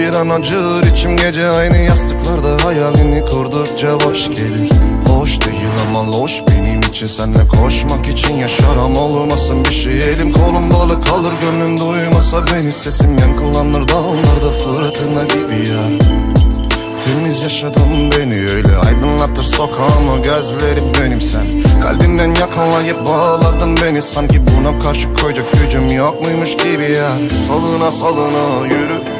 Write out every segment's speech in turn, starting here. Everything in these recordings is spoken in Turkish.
bir an acır içim gece aynı yastıklarda Hayalini kurdukça boş gelir. Hoş değil ama loş benim için Senle koşmak için yaşarım olmasın bir şey Elim kolum balık kalır. Gönlüm duymasa beni Sesim yankılanır. Dağlarda fırtına gibi ya Temiz yaşadım beni öyle aydınlatır sokağımı. Gözlerim benim sen. Kalbimden yakalayıp bağladın beni. Sanki buna karşı koyacak gücüm yok muymuş gibi ya Salına salına yürü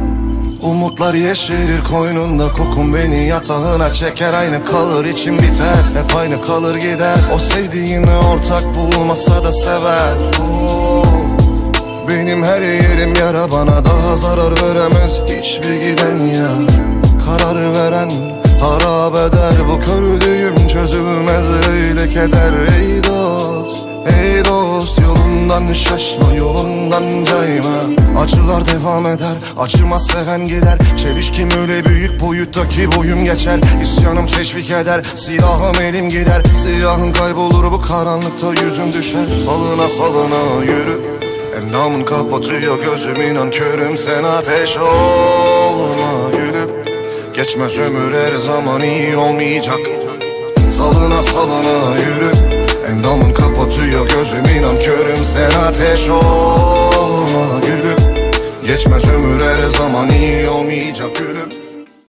Umutlar yeşerir koynunda kokun beni yatağına çeker Aynı kalır içim biter hep aynı kalır gider. O sevdiğini ortak bulmasa da sever. Benim her yerim yara bana daha zarar veremez. Hiçbir giden ya Karar veren harap eder. Bu kördüğüm çözülmez öyle keder. Ey Yolundan şaşma, yolundan cayma. Acılar devam eder, acımaz seven gider. Çelişkim öyle büyük boyuttaki boyum geçer. İsyanım teşvik eder, silahım elim gider. Siyahın kaybolur bu karanlıkta yüzüm düşer. Salına salına yürü. Endamın kapatıyor gözüm inan körüm. Sen ateş olma gülüm. Geçmez ömür her zaman iyi olmayacak. Salına salına yürü. Endamın Ateş olma gülüm. Geçmez ömür her zaman iyi olmayacak gülüm